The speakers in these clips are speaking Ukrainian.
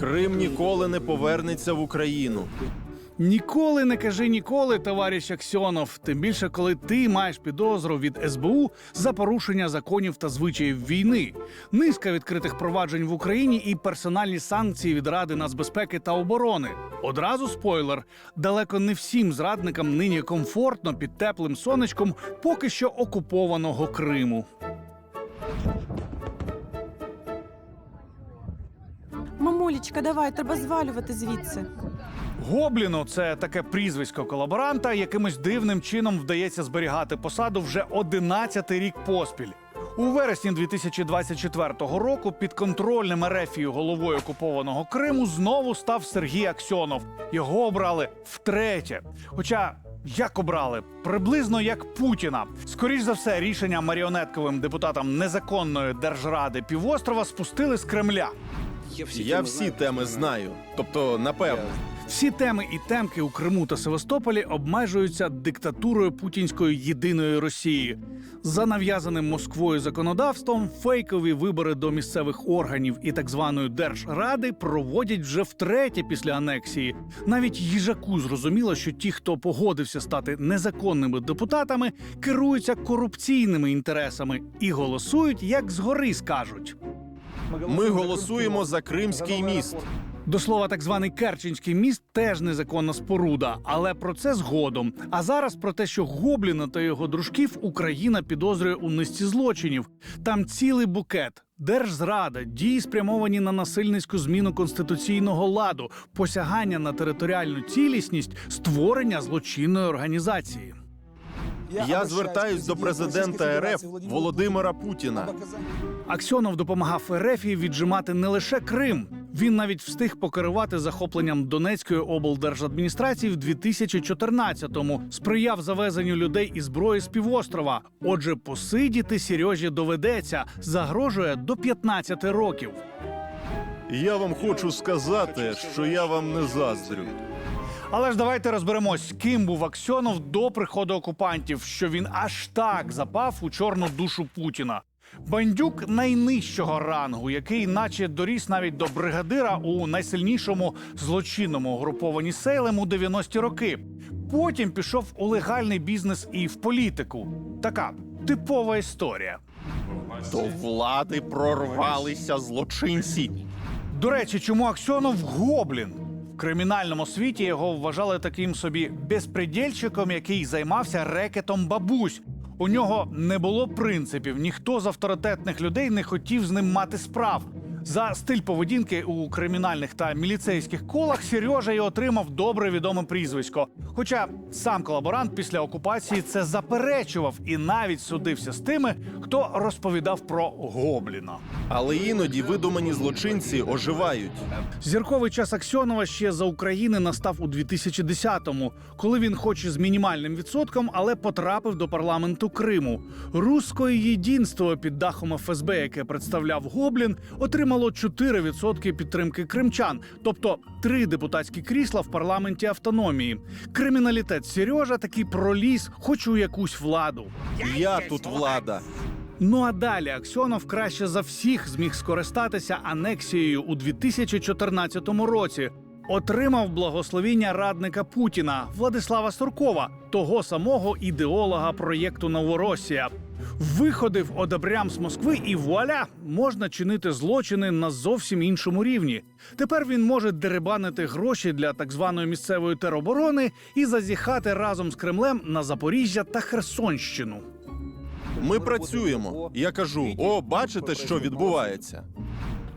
Крим ніколи не повернеться в Україну. Ніколи не кажи ніколи, товариш Аксьонов. Тим більше, коли ти маєш підозру від СБУ за порушення законів та звичаїв війни, низка відкритих проваджень в Україні і персональні санкції від Ради нацбезпеки та оборони. Одразу спойлер: далеко не всім зрадникам нині комфортно під теплим сонечком поки що окупованого Криму. Мамулечка, давай, треба звалювати звідси. Гобліну це таке прізвисько колаборанта, якимось дивним чином вдається зберігати посаду вже 11-й рік поспіль. У вересні 2024 року підконтрольним Ерефію головою окупованого Криму знову став Сергій Аксьонов. Його обрали втретє. Хоча як обрали? Приблизно як Путіна. Скоріш за все, рішення маріонетковим депутатам незаконної держради півострова спустили з Кремля. Я всі теми знаю. Тобто, напевно. Всі теми і темки у Криму та Севастополі обмежуються диктатурою путінської єдиної Росії. За нав'язаним Москвою законодавством фейкові вибори до місцевих органів і так званої держради проводять вже втретє після анексії. Навіть їжаку зрозуміло, що ті, хто погодився стати незаконними депутатами, керуються корупційними інтересами і голосують, як згори скажуть. Ми голосуємо за Кримський міст. До слова, так званий Керченський міст теж незаконна споруда, але про це згодом. А зараз про те, що Гобліна та його дружків Україна підозрює у низці злочинів. Там цілий букет. Держзрада, дії спрямовані на насильницьку зміну конституційного ладу, посягання на територіальну цілісність, створення злочинної організації. Я звертаюсь до президента РФ Володимира Путіна. Аксьонов допомагав Ерефії віджимати не лише Крим. Він навіть встиг покерувати захопленням Донецької облдержадміністрації в 2014-му, сприяв завезенню людей і зброї з півострова. Отже, посидіти Сережі доведеться, загрожує до 15 років. Я вам хочу сказати, що я вам не заздрю. Але ж давайте розберемось, ким був Аксьонов до приходу окупантів, що він аж так запав у чорну душу Путіна. Бандюк найнижчого рангу, який наче доріс навіть до бригадира у найсильнішому злочинному груповані Сейлем у 90-ті роки. Потім пішов у легальний бізнес і в політику. Така типова історія. До влади прорвалися злочинці. До речі, чому Аксьонов гоблін? В кримінальному світі його вважали таким собі безпредельщиком, який займався рекетом бабусь. У нього не було принципів, ніхто з авторитетних людей не хотів з ним мати справ. За стиль поведінки у кримінальних та міліцейських колах Сережа й отримав добре відоме прізвисько. Хоча сам колаборант після окупації це заперечував і навіть судився з тими, хто розповідав про гобліна. Але іноді видумані злочинці оживають. Зірковий час Аксьонова ще за України настав у 2010-му, коли він, хоч і з мінімальним відсотком, але потрапив до парламенту Криму. Руське єдинство під дахом ФСБ, яке представляв Гоблін, отримало 4% підтримки кримчан, тобто три депутатські крісла в парламенті автономії. Криміналітет Сережа таки проліз, хоч у якусь владу. Я тут влада. Ну а далі Аксьонов краще за всіх зміг скористатися анексією у 2014 році. Отримав благословіння радника Путіна Владислава Суркова, того самого ідеолога проєкту Новоросія. Виходив одобрям з Москви, і вуаля можна чинити злочини на зовсім іншому рівні. Тепер він може деребанити гроші для так званої місцевої тероборони і зазіхати разом з Кремлем на Запоріжжя та Херсонщину. Ми працюємо. Я кажу: о, бачите, що відбувається.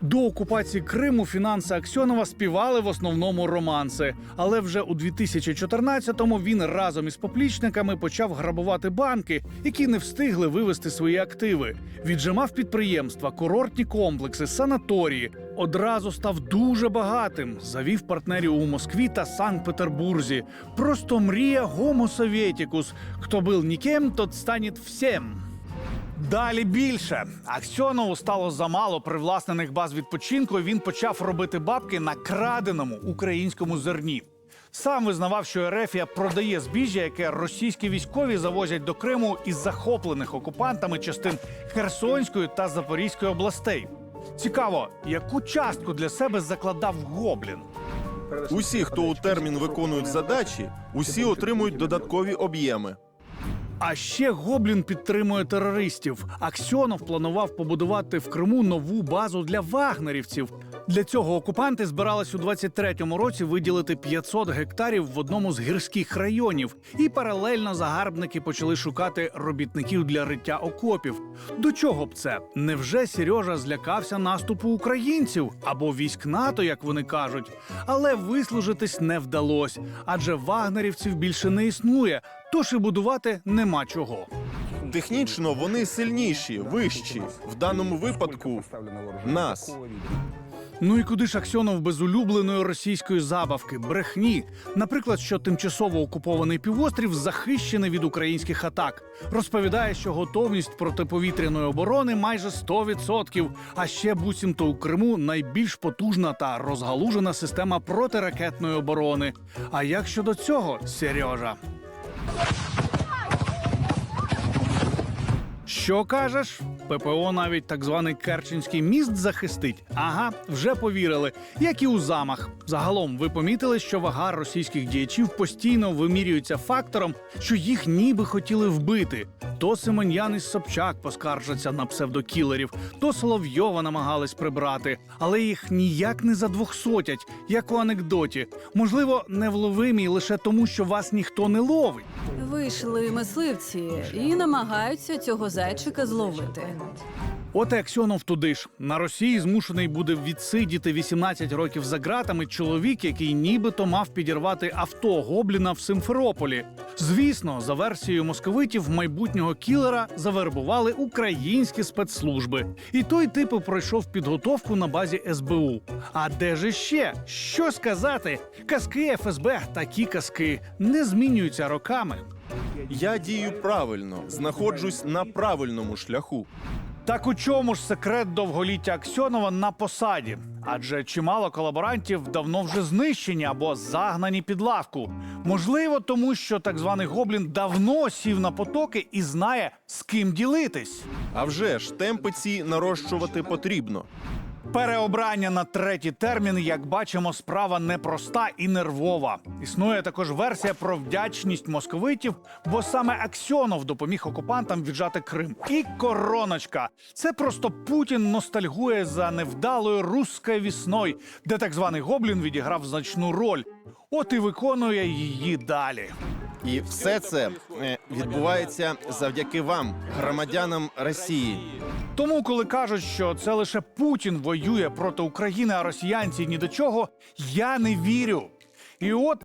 До окупації Криму фінанси Аксьонова співали в основному романси. Але вже у 2014-му він разом із поплічниками почав грабувати банки, які не встигли вивести свої активи. Віджимав підприємства, курортні комплекси, санаторії. Одразу став дуже багатим. Завів партнерів у Москві та Санкт-Петербурзі. Просто мрія гомо советікус. Хто був ніким, тот стане всім. Далі більше Аксьонову стало замало привласнених баз відпочинку. і Він почав робити бабки на краденому українському зерні. Сам визнавав, що Ерефія продає збіжжя, яке російські військові завозять до Криму із захоплених окупантами частин Херсонської та Запорізької областей. Цікаво, яку частку для себе закладав гоблін. Усі, хто у термін виконують задачі, усі отримують додаткові об'єми. А ще Гоблін підтримує терористів. Аксьонов планував побудувати в Криму нову базу для вагнерівців. Для цього окупанти збирались у 23-му році виділити 500 гектарів в одному з гірських районів, і паралельно загарбники почали шукати робітників для риття окопів. До чого б це? Невже Сережа злякався наступу українців або військ НАТО, як вони кажуть? Але вислужитись не вдалося, адже вагнерівців більше не існує. Тож і будувати нема чого. Технічно вони сильніші, вищі. В даному випадку нас. Ну і куди ж Аксьонов без улюбленої російської забавки, брехні. Наприклад, що тимчасово окупований півострів захищений від українських атак. Розповідає, що готовність протиповітряної оборони майже 100%. А ще буцімто у Криму найбільш потужна та розгалужена система протиракетної оборони. А як щодо цього, Сережа? Що кажеш? ППО навіть так званий Керченський міст захистить. Ага, вже повірили. Як і у замах. Загалом ви помітили, що вага російських діячів постійно вимірюється фактором, що їх ніби хотіли вбити. То Семен'ян із Собчак поскаржаться на псевдокілерів, то Соловйова намагались прибрати, але їх ніяк не задвохсотять, як у анекдоті. Можливо, невловимі лише тому, що вас ніхто не ловить. Вийшли мисливці і намагаються цього зайчика зловити. От і Аксьонов туди ж на Росії змушений буде відсидіти 18 років за ґратами чоловік, який нібито мав підірвати авто гобліна в Симферополі. Звісно, за версією московитів, майбутнього кілера завербували українські спецслужби, і той типу пройшов підготовку на базі СБУ. А де ж ще? Що сказати? Казки ФСБ, такі казки не змінюються роками. Я дію правильно, знаходжусь на правильному шляху. Так у чому ж секрет довголіття Аксьонова на посаді? Адже чимало колаборантів давно вже знищені або загнані під лавку. Можливо, тому що так званий гоблін давно сів на потоки і знає, з ким ділитись. А вже ж темпи ці нарощувати потрібно. Переобрання на третій термін, як бачимо, справа непроста і нервова. Існує також версія про вдячність московитів, бо саме Аксьонов допоміг окупантам віджати Крим. І короночка. Це просто Путін ностальгує за невдалою руською вісною, де так званий гоблін відіграв значну роль. От і виконує її далі. І все це е, відбувається завдяки вам, громадянам Росії. Тому, коли кажуть, що це лише Путін воює проти України, а росіянці ні до чого, я не вірю. І от